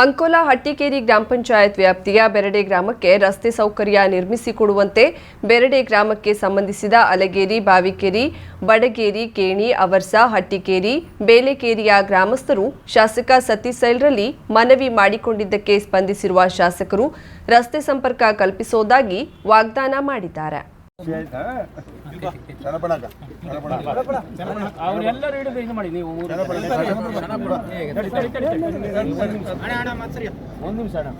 ಅಂಕೋಲಾ ಹಟ್ಟಿಕೇರಿ ಗ್ರಾಮ ಪಂಚಾಯತ್ ವ್ಯಾಪ್ತಿಯ ಬೆರಡೆ ಗ್ರಾಮಕ್ಕೆ ರಸ್ತೆ ಸೌಕರ್ಯ ನಿರ್ಮಿಸಿಕೊಡುವಂತೆ ಬೆರಡೆ ಗ್ರಾಮಕ್ಕೆ ಸಂಬಂಧಿಸಿದ ಅಲಗೇರಿ, ಬಾವಿಕೇರಿ, ಬಡಗೇರಿ, ಕೇಣಿ, ಅವರ್ಸ, ಹಟ್ಟಿಕೇರಿ, ಬೇಲೆಕೇರಿಯ ಗ್ರಾಮಸ್ಥರು ಶಾಸಕ ಸತೀಶ್ ಸೈಲ್ರಲ್ಲಿ ಮನವಿ ಮಾಡಿಕೊಂಡಿದ್ದಕ್ಕೆ ಸ್ಪಂದಿಸಿರುವ ಶಾಸಕರು ರಸ್ತೆ ಸಂಪರ್ಕ ಕಲ್ಪಿಸೋದಾಗಿ ವಾಗ್ದಾನ ಮಾಡಿದ್ದಾರೆ. ಅವರೆಲ್ಲರೂ ಹಿಡಿದು ಇದು ಮಾಡಿ ನೀವು. ಒಂದು ನಿಮಿಷ ಅಣ್ಣ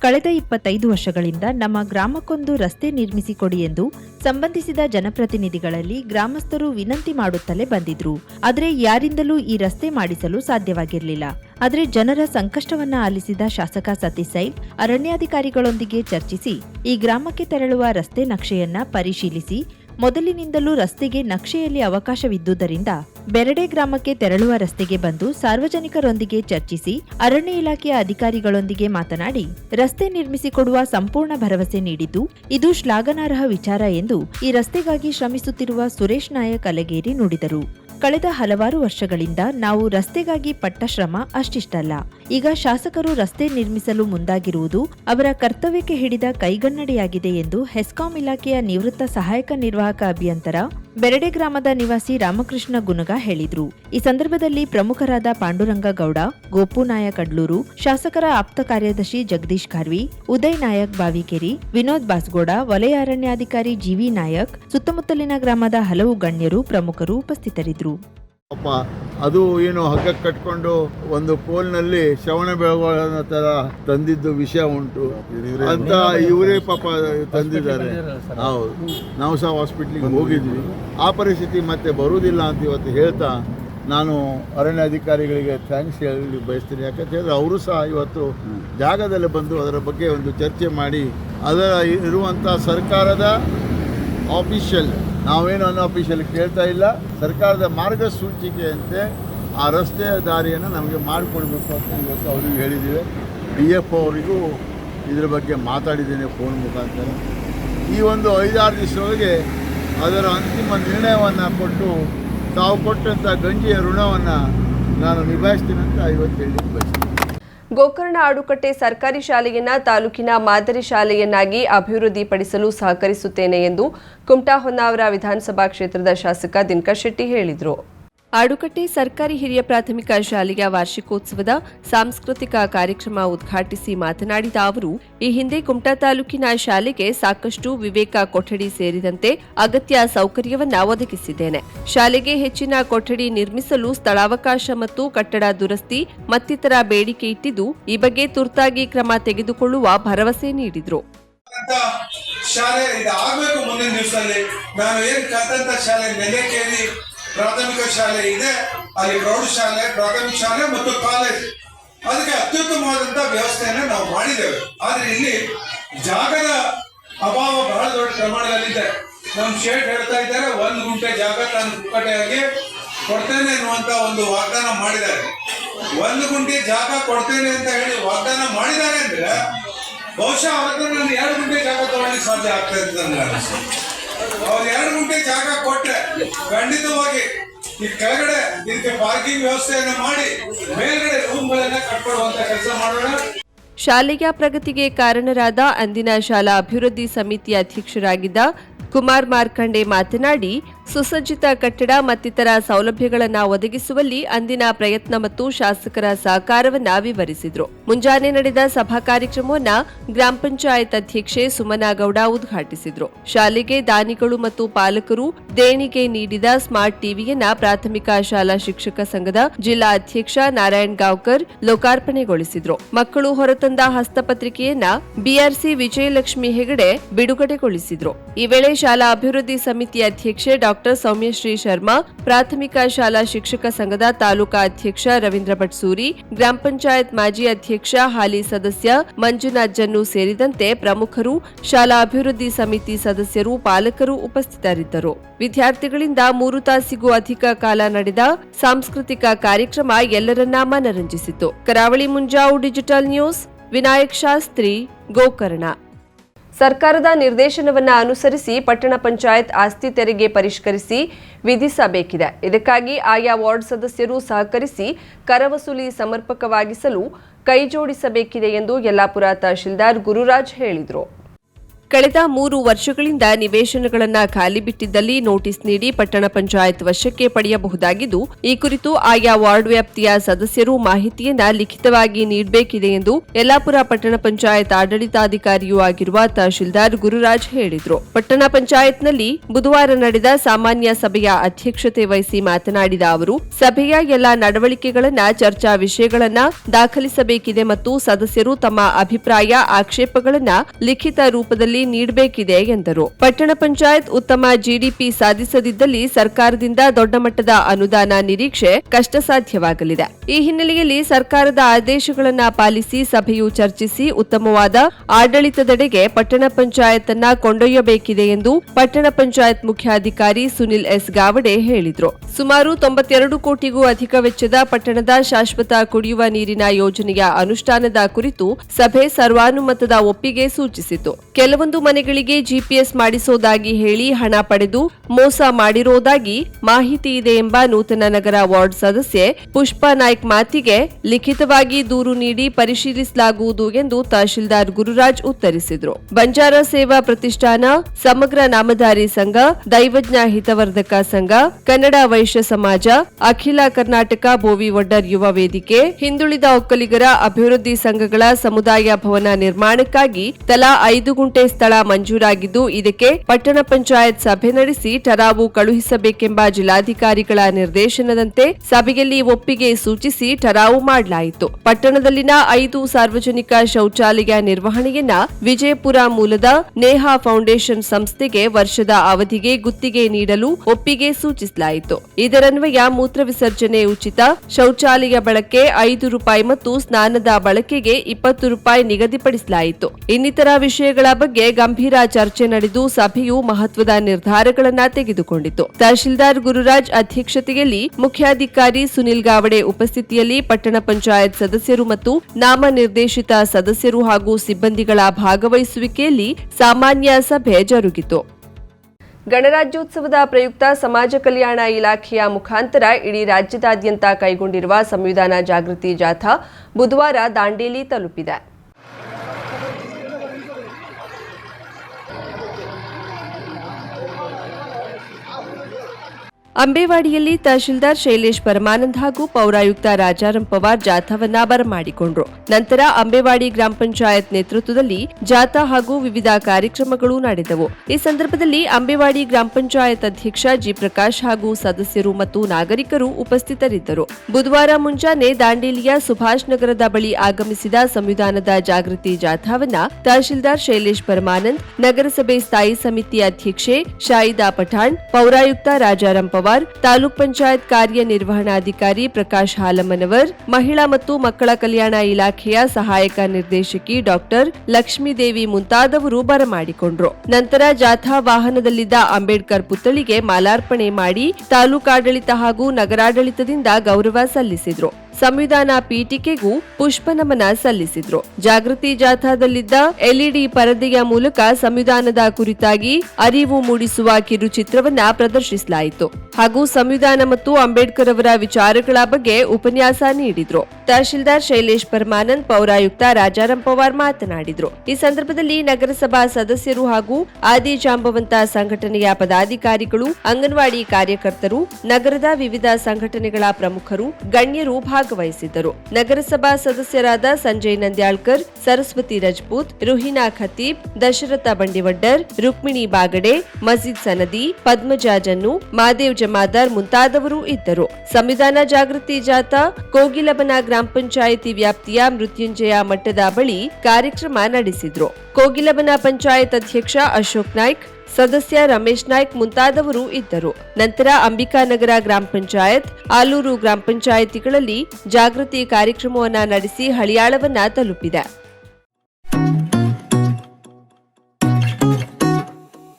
ಕಳೆದ ಇಪ್ಪತ್ತೈದು ವರ್ಷಗಳಿಂದ ನಮ್ಮ ಗ್ರಾಮಕ್ಕೊಂದು ರಸ್ತೆ ನಿರ್ಮಿಸಿಕೊಡಿ ಎಂದು ಸಂಬಂಧಿಸಿದ ಜನಪ್ರತಿನಿಧಿಗಳಲ್ಲಿ ಗ್ರಾಮಸ್ಥರು ವಿನಂತಿ ಮಾಡುತ್ತಲೇ ಬಂದಿದ್ರು. ಆದರೆ ಯಾರಿಂದಲೂ ಈ ರಸ್ತೆ ಮಾಡಿಸಲು ಸಾಧ್ಯವಾಗಿರಲಿಲ್ಲ. ಆದರೆ ಜನರ ಸಂಕಷ್ಟವನ್ನ ಆಲಿಸಿದ ಶಾಸಕ ಸತೀಶ್ ಸೈಲ್ ಅರಣ್ಯಾಧಿಕಾರಿಗಳೊಂದಿಗೆ ಚರ್ಚಿಸಿ ಈ ಗ್ರಾಮಕ್ಕೆ ತೆರಳುವ ರಸ್ತೆ ನಕ್ಷೆಯನ್ನ ಪರಿಶೀಲಿಸಿ, ಮೊದಲಿನಿಂದಲೂ ರಸ್ತೆಗೆ ನಕ್ಷೆಯಲ್ಲಿ ಅವಕಾಶವಿದ್ದುದರಿಂದ ಬೆರಡೆ ಗ್ರಾಮಕ್ಕೆ ತೆರಳುವ ರಸ್ತೆಗೆ ಬಂದು ಸಾರ್ವಜನಿಕರೊಂದಿಗೆ ಚರ್ಚಿಸಿ ಅರಣ್ಯ ಇಲಾಖೆಯ ಅಧಿಕಾರಿಗಳೊಂದಿಗೆ ಮಾತನಾಡಿ, ರಸ್ತೆ ನಿರ್ಮಿಸಿಕೊಡುವ ಸಂಪೂರ್ಣ ಭರವಸೆ ನೀಡಿದ್ದು, ಇದು ಶ್ಲಾಘನಾರ್ಹ ವಿಚಾರ ಎಂದು ಈ ರಸ್ತೆಗಾಗಿ ಶ್ರಮಿಸುತ್ತಿರುವ ಸುರೇಶ್ ನಾಯಕ್ ಅಲಗೇರಿ ನುಡಿದರು. ಕಳೆದ ಹಲವಾರು ವರ್ಷಗಳಿಂದ ನಾವು ರಸ್ತೆಗಾಗಿ ಪಟ್ಟ ಶ್ರಮ ಅಷ್ಟಿಷ್ಟಲ್ಲ. ಈಗ ಶಾಸಕರು ರಸ್ತೆ ನಿರ್ಮಿಸಲು ಮುಂದಾಗಿರುವುದು ಅವರ ಕರ್ತವ್ಯಕ್ಕೆ ಹಿಡಿದ ಕೈಗನ್ನಡಿಯಾಗಿದೆ ಎಂದು ಹೆಸ್ಕಾಂ ಇಲಾಖೆಯ ನಿವೃತ್ತ ಸಹಾಯಕ ನಿರ್ವಾಹಕ ಅಭಿಯಂತರ ಬೆರಡೆ ಗ್ರಾಮದ ನಿವಾಸಿ ರಾಮಕೃಷ್ಣ ಗುನಗ ಹೇಳಿದ್ರು. ಈ ಸಂದರ್ಭದಲ್ಲಿ ಪ್ರಮುಖರಾದ ಪಾಂಡುರಂಗ ಗೌಡ, ಗೋಪು ನಾಯಕ್ ಶಾಸಕರ ಆಪ್ತ ಕಾರ್ಯದರ್ಶಿ ಜಗದೀಶ್ ಖಾರ್ವಿ, ಉದಯ್ ನಾಯಕ್ ಬಾವಿಕೇರಿ, ವಿನೋದ್ ಬಾಸ್ಗೋಡ, ವಲಯ ಅರಣ್ಯಾಧಿಕಾರಿ ಜಿವಿ ನಾಯಕ್, ಸುತ್ತಮುತ್ತಲಿನ ಗ್ರಾಮದ ಹಲವು ಗಣ್ಯರು ಪ್ರಮುಖರು ಉಪಸ್ಥಿತರಿದ್ದರು. ಪಾಪ ಅದು ಏನು ಹಗ್ಗ ಕಟ್ಕೊಂಡು ಒಂದು ಪೋಲ್ನಲ್ಲಿ ಶ್ರವಣ ಬೆಳಗೊಳ ತರ ತಂದಿದ್ದು ವಿಷಯ ಉಂಟು. ಅಂತ ಇವರೇ ಪಾಪ ತಂದಿದ್ದಾರೆ. ಹೌದು. ನಾವು ಸಹ ಹಾಸ್ಪಿಟ್ಲಿಗೆ ಹೋಗಿದ್ವಿ. ಆ ಪರಿಸ್ಥಿತಿ ಮತ್ತೆ ಬರುವುದಿಲ್ಲ ಅಂತ ಇವತ್ತು ಹೇಳ್ತಾ ನಾನು ಅರಣ್ಯ ಅಧಿಕಾರಿಗಳಿಗೆ ಥ್ಯಾಂಕ್ಸ್ ಹೇಳಿ ಬಯಸ್ತೀನಿ. ಯಾಕಂತ ಹೇಳಿದ್ರೆ ಅವರು ಸಹ ಇವತ್ತು ಜಾಗದಲ್ಲಿ ಬಂದು ಅದರ ಬಗ್ಗೆ ಒಂದು ಚರ್ಚೆ ಮಾಡಿ ಅದರ ಇರುವಂಥ ಸರ್ಕಾರದ ಆಫೀಷಿಯಲ್ ನಾವೇನು ಅನ್ಅಫಿಷಿಯಲ್ ಕೇಳ್ತಾ ಇಲ್ಲ. ಸರ್ಕಾರದ ಮಾರ್ಗಸೂಚಿಕೆಯಂತೆ ಆ ರಸ್ತೆಯ ದಾರಿಯನ್ನು ನಮಗೆ ಮಾಡಿಕೊಡ್ಬೇಕು ಅಂತ ಇವತ್ತು ಅವರಿಗೂ ಹೇಳಿದ್ದೀವಿ. ಡಿ ಎಫ್ ಅವರಿಗೂ ಇದ್ರ ಬಗ್ಗೆ ಮಾತಾಡಿದ್ದೇನೆ ಫೋನ್ ಮುಖಾಂತರ. ಈ ಒಂದು ಐದಾರು ದಿವಸದೊಳಗೆ ಅದರ ಅಂತಿಮ ನಿರ್ಣಯವನ್ನು ಕೊಟ್ಟು ತಾವು ಕೊಟ್ಟಂಥ ಗಂಜಿಯ ಋಣವನ್ನು ನಾನು ನಿಭಾಯಿಸ್ತೀನಿ ಅಂತ ಇವತ್ತು ಹೇಳಿ ಬಯಸ್ತೀನಿ ಗೋಕರ್ಣ ಆಡುಕಟ್ಟೆ ಸರ್ಕಾರಿ ಶಾಲೆಯನ್ನ ತಾಲೂಕಿನ ಮಾದರಿ ಶಾಲೆಯನ್ನಾಗಿ ಅಭಿವೃದ್ಧಿಪಡಿಸಲು ಸಹಕರಿಸುತ್ತೇನೆ ಎಂದು ಕುಮಟಾ ಹೊನ್ನಾವರ ವಿಧಾನಸಭಾ ಕ್ಷೇತ್ರದ ಶಾಸಕ ದಿನಕರ್ ಶೆಟ್ಟಿ ಹೇಳಿದರು. ಆಡುಕಟ್ಟೆ ಸರ್ಕಾರಿ ಹಿರಿಯ ಪ್ರಾಥಮಿಕ ಶಾಲೆಯ ವಾರ್ಷಿಕೋತ್ಸವದ ಸಾಂಸ್ಕೃತಿಕ ಕಾರ್ಯಕ್ರಮ ಉದ್ಘಾಟಿಸಿ ಮಾತನಾಡಿದ ಅವರು, ಈ ಹಿಂದೆ ಕುಮಟಾ ತಾಲೂಕಿನ ಶಾಲೆಗೆ ಸಾಕಷ್ಟು ವಿವೇಕ ಕೊಠಡಿ ಸೇರಿದಂತೆ ಅಗತ್ಯ ಸೌಕರ್ಯವನ್ನ ಒದಗಿಸಿದ್ದೇನೆ. ಶಾಲೆಗೆ ಹೆಚ್ಚಿನ ಕೊಠಡಿ ನಿರ್ಮಿಸಲು ಸ್ಥಳಾವಕಾಶ ಮತ್ತು ಕಟ್ಟಡ ದುರಸ್ತಿ, ಮತ್ತಿತರ ಬೇಡಿಕೆ ಇಟ್ಟಿದ್ದು, ಈ ಬಗ್ಗೆ ತುರ್ತಾಗಿ ಕ್ರಮ ತೆಗೆದುಕೊಳ್ಳುವ ಭರವಸೆ ನೀಡಿದರು. ಶಾಲೆ ಆಗ್ಬೇಕು ಮುಂದಿನ ದಿವಸದಲ್ಲಿ. ನಾನು ಏನು ಶಾಲೆ ನೆಲೆಕೇರಿ ಪ್ರಾಥಮಿಕ ಶಾಲೆ ಇದೆ, ಅಲ್ಲಿ ಪ್ರೌಢಶಾಲೆ ಪ್ರಾಥಮಿಕ ಶಾಲೆ ಮತ್ತು ಕಾಲೇಜ್. ಅದಕ್ಕೆ ಅತ್ಯುತ್ತಮವಾದಂತ ವ್ಯವಸ್ಥೆಯನ್ನು ನಾವು ಮಾಡಿದ್ದೇವೆ. ಆದ್ರೆ ಇಲ್ಲಿ ಜಾಗದ ಅಭಾವ ಬಹಳ ದೊಡ್ಡ ಪ್ರಮಾಣದಲ್ಲಿದೆ. ನಮ್ ಶೇಟ್ ಹೇಳ್ತಾ ಇದ್ದಾರೆ, ಒಂದು ಗುಂಟೆ ಜಾಗ ತಾನು ಪುಕ್ಕಟೆಯಾಗಿ ಕೊಡ್ತೇನೆ ಅನ್ನುವಂತ ಒಂದು ವಾಗ್ದಾನ ಮಾಡಿದ್ದಾರೆ. ಒಂದು ಗುಂಟೆ ಜಾಗ ಕೊಡ್ತೇನೆ ಅಂತ ಹೇಳಿ ವಾಗ್ದಾನ ಮಾಡಿದ್ದಾರೆ ಅಂದ್ರೆ ಬಹುಶಃ ಅವ್ರ ನಾನು ಎರಡು ಗುಂಟೆ ಜಾಗ ತಗೊಳ್ಳಿಕ್ಕೆ ಸಾಧ್ಯ ಆಗ್ತಾ ಇದ್ದ ಅವ್ರು ಎರಡು ಗುಂಟೆ ಜಾಗ ಕೊಟ್ರೆ ಖಂಡಿತವಾಗಿ ಈ ಕೆಳಗಡೆ ಇದಕ್ಕೆ ಪಾರ್ಕಿಂಗ್ ವ್ಯವಸ್ಥೆಯನ್ನು ಮಾಡಿ, ಮೇಲ್ಗಡೆ ರೂಮ್ಗಳನ್ನ ಕಟ್ಕೊಡುವಂತ ಕೆಲಸ ಮಾಡೋಣ. ಶಾಲೆಯ ಪ್ರಗತಿಗೆ ಕಾರಣರಾದ ಅಂದಿನ ಶಾಲಾ ಅಭಿವೃದ್ಧಿ ಸಮಿತಿ ಅಧ್ಯಕ್ಷರಾಗಿದ್ದ ಕುಮಾರ್ ಮಾರ್ಕಂಡೆ ಮಾತನಾಡಿ ಸುಸಜ್ಜಿತ ಕಟ್ಟಡ ಮತ್ತಿತರ ಸೌಲಭ್ಯಗಳನ್ನು ಒದಗಿಸುವಲ್ಲಿ ಅಂದಿನ ಪ್ರಯತ್ನ ಮತ್ತು ಶಾಸಕರ ಸಹಕಾರವನ್ನ ವಿವರಿಸಿದರು. ಮುಂಜಾನೆ ನಡೆದ ಸಭಾ ಕಾರ್ಯಕ್ರಮವನ್ನ ಗ್ರಾಮ ಪಂಚಾಯತ್ ಅಧ್ಯಕ್ಷೆ ಸುಮನಾಗೌಡ ಉದ್ಘಾಟಿಸಿದರು. ಶಾಲೆಗೆ ದಾನಿಗಳು ಮತ್ತು ಪಾಲಕರು ದೇಣಿಗೆ ನೀಡಿದ ಸ್ಮಾರ್ಟ್ ಟಿವಿಯನ್ನ ಪ್ರಾಥಮಿಕ ಶಾಲಾ ಶಿಕ್ಷಕ ಸಂಘದ ಜಿಲ್ಲಾ ಅಧ್ಯಕ್ಷ ನಾರಾಯಣ್ ಗಾವ್ಕರ್ ಲೋಕಾರ್ಪಣೆಗೊಳಿಸಿದರು. ಮಕ್ಕಳು ಹೊರತಂದ ಹಸ್ತಪತ್ರಿಕೆಯನ್ನ B R C Vijayalakshmi Hegde ಬಿಡುಗಡೆಗೊಳಿಸಿದರು. ಈ ವೇಳೆ ಶಾಲಾ ಅಭಿವೃದ್ಧಿ ಸಮಿತಿ ಅಧ್ಯಕ್ಷೆ ಡಾಕ್ಟರ್ ಸೌಮ್ಯಶ್ರೀ ಶರ್ಮಾ, ಪ್ರಾಥಮಿಕ ಶಾಲಾ ಶಿಕ್ಷಕ ಸಂಘದ ತಾಲೂಕಾ ಅಧ್ಯಕ್ಷ ರವೀಂದ್ರ ಬಟ್ಸೂರಿ ಗ್ರಾಮ ಪಂಚಾಯತ್ ಮಾಜಿ ಅಧ್ಯಕ್ಷ ಹಾಲಿ ಸದಸ್ಯ ಮಂಜುನಾಥ್ ಜನ್ನು ಸೇರಿದಂತೆ ಪ್ರಮುಖರು, ಶಾಲಾ ಅಭಿವೃದ್ಧಿ ಸಮಿತಿ ಸದಸ್ಯರು, ಪಾಲಕರು ಉಪಸ್ಥಿತರಿದ್ದರು. ವಿದ್ಯಾರ್ಥಿಗಳಿಂದ ಮೂರು ತಾಸಿಗೂ ಅಧಿಕ ಕಾಲ ನಡೆದ ಸಾಂಸ್ಕೃತಿಕ ಕಾರ್ಯಕ್ರಮ ಎಲ್ಲರನ್ನ ಮನರಂಜಿಸಿತು. Karavali Munjavu digital news, Vinayak Shastri, Gokarna. ಸರ್ಕಾರದ ನಿರ್ದೇಶನವನ್ನು ಅನುಸರಿಸಿ ಪಟ್ಟಣ ಪಂಚಾಯತ್ ಆಸ್ತಿ ತೆರಿಗೆ ಪರಿಷ್ಕರಿಸಿ ವಿಧಿಸಬೇಕಿದೆ. ಇದಕ್ಕಾಗಿ ಆಯಾ ವಾರ್ಡ್ ಸದಸ್ಯರು ಸಹಕರಿಸಿ ಕರ ವಸೂಲಿ ಸಮರ್ಪಕವಾಗಿಸಲು ಕೈಜೋಡಿಸಬೇಕಿದೆ ಎಂದು ಯಲ್ಲಾಪುರ ತಹಶೀಲ್ದಾರ್ ಗುರುರಾಜ್ ಹೇಳಿದರು. ಕಳೆದ ಮೂರು ವರ್ಷಗಳಿಂದ ನಿವೇಶನಗಳನ್ನು ಖಾಲಿ ಬಿಟ್ಟಿದ್ದಲ್ಲಿ ನೋಟಿಸ್ ನೀಡಿ ಪಟ್ಟಣ ಪಂಚಾಯತ್ ವಶಕ್ಕೆ ಪಡೆಯಬಹುದಾಗಿದ್ದು, ಈ ಕುರಿತು ಆಯಾ ವಾರ್ಡ್ ವ್ಯಾಪ್ತಿಯ ಸದಸ್ಯರು ಮಾಹಿತಿಯನ್ನ ಲಿಖಿತವಾಗಿ ನೀಡಬೇಕಿದೆ ಎಂದು ಯಲ್ಲಾಪುರ ಪಟ್ಟಣ ಪಂಚಾಯತ್ ಆಡಳಿತಾಧಿಕಾರಿಯೂ ಆಗಿರುವ ತಹಶೀಲ್ದಾರ್ ಗುರುರಾಜ್ ಹೇಳಿದರು. ಪಟ್ಟಣ ಪಂಚಾಯತ್ನಲ್ಲಿ ಬುಧವಾರ ನಡೆದ ಸಾಮಾನ್ಯ ಸಭೆಯ ಅಧ್ಯಕ್ಷತೆ ವಹಿಸಿ ಮಾತನಾಡಿದ ಅವರು, ಸಭೆಯ ಎಲ್ಲಾ ನಡವಳಿಕೆಗಳನ್ನ, ಚರ್ಚಾ ವಿಷಯಗಳನ್ನ ದಾಖಲಿಸಬೇಕಿದೆ ಮತ್ತು ಸದಸ್ಯರು ತಮ್ಮ ಅಭಿಪ್ರಾಯ, ಆಕ್ಷೇಪಗಳನ್ನ ಲಿಖಿತ ರೂಪದಲ್ಲಿ ನೀಡಬೇಕಿದೆ ಎಂದರು. ಪಟ್ಟಣ ಪಂಚಾಯತ್ ಉತ್ತಮ ಜಿಡಿಪಿ ಸಾಧಿಸದಿದ್ದಲ್ಲಿ ಸರ್ಕಾರದಿಂದ ದೊಡ್ಡ ಮಟ್ಟದ ಅನುದಾನ ನಿರೀಕ್ಷೆ ಕಷ್ಟ ಸಾಧ್ಯವಾಗಲಿದೆ ಈ ಹಿನ್ನೆಲೆಯಲ್ಲಿ ಸರ್ಕಾರದ ಆದೇಶಗಳನ್ನು ಪಾಲಿಸಿ ಸಭೆಯು ಚರ್ಚಿಸಿ ಉತ್ತಮವಾದ ಆಡಳಿತದೆಡೆಗೆ ಪಟ್ಟಣ ಪಂಚಾಯತ್ ಅನ್ನ ಕೊಂಡೊಯ್ಯಬೇಕಿದೆ ಎಂದು ಪಟ್ಟಣ ಪಂಚಾಯತ್ ಮುಖ್ಯಾಧಿಕಾರಿ ಸುನಿಲ್ ಎಸ್. ಗಾವಡೆ ಹೇಳಿದರು. ಸುಮಾರು ತೊಂಬತ್ತೆರಡು ಕೋಟಿಗೂ ಅಧಿಕ ವೆಚ್ಚದ ಪಟ್ಟಣದ ಶಾಶ್ವತ ಕುಡಿಯುವ ನೀರಿನ ಯೋಜನೆಯ ಅನುಷ್ಠಾನದ ಕುರಿತು ಸಭೆ ಸರ್ವಾನುಮತದ ಒಪ್ಪಿಗೆ ಸೂಚಿಸಿತು. ಕೆಲವೊಂದು ಮನೆಗಳಿಗೆ ಜಿಪಿಎಸ್ ಮಾಡಿಸೋದಾಗಿ ಹೇಳಿ ಹಣ ಪಡೆದು ಮೋಸ ಮಾಡಿರೋದಾಗಿ ಮಾಹಿತಿ ಇದೆ ಎಂಬ ನೂತನ ನಗರ ವಾರ್ಡ್ ಸದಸ್ಯೆ ಪುಷ್ಪಾ ನಾಯ್ಕ್ ಮಾತಿಗೆ ಲಿಖಿತವಾಗಿ ದೂರು ನೀಡಿ ಪರಿಶೀಲಿಸಲಾಗುವುದು ಎಂದು ತಹಶೀಲ್ದಾರ್ ಗುರುರಾಜ್ ಉತ್ತರಿಸಿದರು. ಬಂಜಾರ ಸೇವಾ ಪ್ರತಿಷ್ಠಾನ, ಸಮಗ್ರ ನಾಮಧಾರಿ ಸಂಘ, ದೈವಜ್ಞ ಹಿತವರ್ಧಕ ಸಂಘ, ಕನ್ನಡ ವೈಶ್ಯ ಸಮಾಜ, ಅಖಿಲ ಕರ್ನಾಟಕ ಬೋವಿ ವಡ್ಡರ್ ಯುವ ವೇದಿಕೆ, ಹಿಂದುಳಿದ ಒಕ್ಕಲಿಗರ ಅಭಿವೃದ್ಧಿ ಸಂಘಗಳ ಸಮುದಾಯ ಭವನ ನಿರ್ಮಾಣಕ್ಕಾಗಿ ತಲಾ ಐದು ಗುಂಟೆ ಸ್ಥಳ ಮಂಜೂರಾಗಿದ್ದು, ಇದಕ್ಕೆ ಪಟ್ಟಣ ಪಂಚಾಯತ್ ಸಭೆ ನಡೆಸಿ ಟರಾವು ಕಳುಹಿಸಬೇಕೆಂಬ ಜಿಲ್ಲಾಧಿಕಾರಿಗಳ ನಿರ್ದೇಶನದಂತೆ ಸಭೆಯಲ್ಲಿ ಒಪ್ಪಿಗೆ ಸೂಚಿಸಿ ಟರಾವು ಮಾಡಲಾಯಿತು. ಪಟ್ಟಣದಲ್ಲಿನ ಐದು ಸಾರ್ವಜನಿಕ ಶೌಚಾಲಯ ನಿರ್ವಹಣೆಯನ್ನ ವಿಜಯಪುರ ಮೂಲದ ನೇಹಾ ಫೌಂಡೇಶನ್ ಸಂಸ್ಥೆಗೆ ವರ್ಷದ ಅವಧಿಗೆ ಗುತ್ತಿಗೆ ನೀಡಲು ಒಪ್ಪಿಗೆ ಸೂಚಿಸಲಾಯಿತು. ಇದರನ್ವಯ ಮೂತ್ರ ವಿಸರ್ಜನೆ ಉಚಿತ ಶೌಚಾಲಯ ಬಳಕೆ ಐದು ರೂಪಾಯಿ ಮತ್ತು ಸ್ನಾನದ ಬಳಕೆಗೆ ಇಪ್ಪತ್ತು ರೂಪಾಯಿ ನಿಗದಿಪಡಿಸಲಾಯಿತು. ಇನ್ನಿತರ ವಿಷಯಗಳ ಬಗ್ಗೆ ಗಂಭೀರ ಚರ್ಚೆ ನಡೆದು ಸಭೆಯು ಮಹತ್ವದ ನಿರ್ಧಾರಗಳನ್ನು ತೆಗೆದುಕೊಂಡಿತು ತಹಶೀಲ್ದಾರ್ ಗುರುರಾಜ್ ಅಧ್ಯಕ್ಷತೆಯಲ್ಲಿ ಮುಖ್ಯಾಧಿಕಾರಿ ಸುನಿಲ್ ಗಾವಡೆ ಉಪಸ್ಥಿತಿಯಲ್ಲಿ ಪಟ್ಟಣ ಪಂಚಾಯತ್ ಸದಸ್ಯರು ಮತ್ತು ನಾಮನಿರ್ದೇಶಿತ ಸದಸ್ಯರು ಹಾಗೂ ಸಿಬ್ಬಂದಿಗಳ ಭಾಗವಹಿಸುವಿಕೆಯಲ್ಲಿ ಸಾಮಾನ್ಯ ಸಭೆ ಜರುಗಿತು. ಗಣರಾಜ್ಯೋತ್ಸವದ ಪ್ರಯುಕ್ತ ಸಮಾಜ ಕಲ್ಯಾಣ ಇಲಾಖೆಯ ಮುಖಾಂತರ ಇಡೀ ರಾಜ್ಯದಾದ್ಯಂತ ಕೈಗೊಂಡಿರುವ ಸಂವಿಧಾನ ಜಾಗೃತಿ ಜಾಥಾ ಬುಧವಾರ ದಾಂಡೇಲಿ ತಲುಪಿದೆ. ಅಂಬೇವಾಡಿಯಲ್ಲಿ ತಹಶೀಲ್ದಾರ್ ಶೈಲೇಶ್ ಪರಮಾನಂದ್ ಹಾಗೂ ಪೌರಾಯುಕ್ತ ರಾಜಾರಾಮ್ ಪವಾರ್ ಜಾಥಾವನ್ನ ಬರಮಾಡಿಕೊಂಡ್ರು. ನಂತರ ಅಂಬೇವಾಡಿ ಗ್ರಾಮ ಪಂಚಾಯತ್ ನೇತೃತ್ವದಲ್ಲಿ ಜಾಥಾ ಹಾಗೂ ವಿವಿಧ ಕಾರ್ಯಕ್ರಮಗಳು ನಡೆದವು. ಈ ಸಂದರ್ಭದಲ್ಲಿ ಅಂಬೇವಾಡಿ ಗ್ರಾಮ ಪಂಚಾಯತ್ ಅಧ್ಯಕ್ಷ ಜಿ ಪ್ರಕಾಶ್ ಹಾಗೂ ಸದಸ್ಯರು ಮತ್ತು ನಾಗರಿಕರು ಉಪಸ್ಥಿತರಿದ್ದರು. ಬುಧವಾರ ಮುಂಜಾನೆ ದಾಂಡೇಲಿಯ ಸುಭಾಷ್ ನಗರದ ಬಳಿ ಆಗಮಿಸಿದ ಸಂವಿಧಾನದ ಜಾಗೃತಿ ಜಾಥಾವನ್ನ ತಹಶೀಲ್ದಾರ್ ಶೈಲೇಶ್ ಪರಮಾನಂದ್, ನಗರಸಭೆ ಸ್ಥಾಯಿ ಸಮಿತಿ ಅಧ್ಯಕ್ಷೆ ಶಾಯಿದಾ ಪಠಾಣ್, ಪೌರಾಯುಕ್ತ ರಾಜಾರಾಮ್ ಪವಾರ್ ತಾಲೂಕ್ ಪಂಚಾಯತ್ ಕಾರ್ಯನಿರ್ವಹಣಾಧಿಕಾರಿ ಪ್ರಕಾಶ್ ಹಾಲಮ್ಮನವರ್, ಮಹಿಳಾ ಮತ್ತು ಮಕ್ಕಳ ಕಲ್ಯಾಣ ಇಲಾಖೆಯ ಸಹಾಯಕ ನಿರ್ದೇಶಕಿ ಡಾಕ್ಟರ್ ಲಕ್ಷ್ಮೀದೇವಿ ಮುಂತಾದವರು ಬರಮಾಡಿಕೊಂಡ್ರು. ನಂತರ ಜಾಥಾ ವಾಹನದಲ್ಲಿದ್ದ ಅಂಬೇಡ್ಕರ್ ಪುತ್ಥಳಿಗೆ ಮಾಲಾರ್ಪಣೆ ಮಾಡಿ ತಾಲೂಕಾಡಳಿತ ಹಾಗೂ ನಗರಾಡಳಿತದಿಂದ ಗೌರವ ಸಲ್ಲಿಸಿದ್ರು. ಸಂವಿಧಾನ ಪೀಠಿಕೆಗೂ ಪುಷ್ಪನಮನ ಸಲ್ಲಿಸಿದ್ರು. ಜಾಗೃತಿ ಜಾಥಾದಲ್ಲಿದ್ದ ಎಲ್ಇಡಿ ಪರದೆಯ ಮೂಲಕ ಸಂವಿಧಾನದ ಕುರಿತಾಗಿ ಅರಿವು ಮೂಡಿಸುವ ಕಿರುಚಿತ್ರವನ್ನ ಪ್ರದರ್ಶಿಸಲಾಯಿತು. ಹಾಗೂ ಸಂವಿಧಾನ ಮತ್ತು ಅಂಬೇಡ್ಕರ್ ಅವರ ವಿಚಾರಗಳ ಬಗ್ಗೆ ಉಪನ್ಯಾಸ ನೀಡಿದ್ರು. ತಹಶೀಲ್ದಾರ್ ಶೈಲೇಶ್ ಪರಮಾನಂದ್, ಪೌರಾಯುಕ್ತ ರಾಜಾರಾಮ್ ಪವಾರ್ ಮಾತನಾಡಿದರು. ಈ ಸಂದರ್ಭದಲ್ಲಿ ನಗರಸಭಾ ಸದಸ್ಯರು ಹಾಗೂ ಆದಿ ಜಾಂಬವಂತ ಸಂಘಟನೆಯ ಪದಾಧಿಕಾರಿಗಳು, ಅಂಗನವಾಡಿ ಕಾರ್ಯಕರ್ತರು, ನಗರದ ವಿವಿಧ ಸಂಘಟನೆಗಳ ಪ್ರಮುಖರು, ಗಣ್ಯರು ಭಾಗವಹಿಸಿದ್ದರು. ನಗರಸಭಾ ಸದಸ್ಯರಾದ ಸಂಜಯ್ ನಂದ್ಯಾಳ್ಕರ್, ಸರಸ್ವತಿ ರಜಪೂತ್, ರುಹಿನಾ ಖತೀಬ್, ದಶರಥ ಬಂಡಿವಡ್ಡರ್, ರುಕ್ಮಿಣಿ ಬಾಗಡೆ ಮಜೀದ್ ಸನದಿ, ಪದ್ಮಜಾ ಜನ್ನು, ಮಾದೇವ್ ಜಮಾದಾರ್ ಮುಂತಾದವರು ಇದ್ದರು. ಸಂವಿಧಾನ ಜಾಗೃತಿ ಜಾಥಾ, ಕೋಗಿಲಬನ ಗ್ರಾಮ ಪಂಚಾಯಿತಿ ವ್ಯಾಪ್ತಿಯ ಮೃತ್ಯುಂಜಯ ಮಠದ ಬಳಿ ಕಾರ್ಯಕ್ರಮ ನಡೆಸಿದ್ರು. ಕೋಗಿಲಬನ ಪಂಚಾಯತ್ ಅಧ್ಯಕ್ಷ ಅಶೋಕ್ ನಾಯ್ಕ್, ಸದಸ್ಯ ರಮೇಶ್ ನಾಯ್ಕ್ ಮುಂತಾದವರು ಇದ್ದರು. ನಂತರ ಅಂಬಿಕಾನಗರ ಗ್ರಾಮ ಪಂಚಾಯತ್, ಆಲೂರು ಗ್ರಾಮ ಪಂಚಾಯಿತಿಗಳಲ್ಲಿ ಜಾಗೃತಿ ಕಾರ್ಯಕ್ರಮವನ್ನ ನಡೆಸಿ ಹಳಿಯಾಳವನ್ನ ತಲುಪಿದೆ.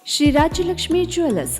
Shri Rajalakshmi jewellers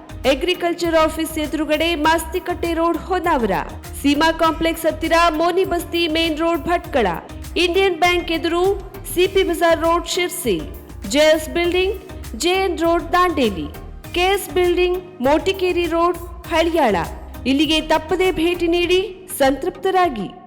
Agriculture office ಎದುರುಗಡೆ ಮಾಸ್ತಿಕಟ್ಟೆ ರೋಡ್ ಹೊನ್ನಾವರ. ಸೀಮಾ ಕಾಂಪ್ಲೆಕ್ಸ್ ಹತ್ತಿರ Moni Basti main road Bhatkal. Indian bank ಎದುರು CP bazaar road Sirsi. JS building JN road Dandeli. KS building Motikeri road Haliyal. ಇಲ್ಲಿಗೆ ತಪ್ಪದೇ ಭೇಟಿ ನೀಡಿ ಸಂತೃಪ್ತರಾಗಿ.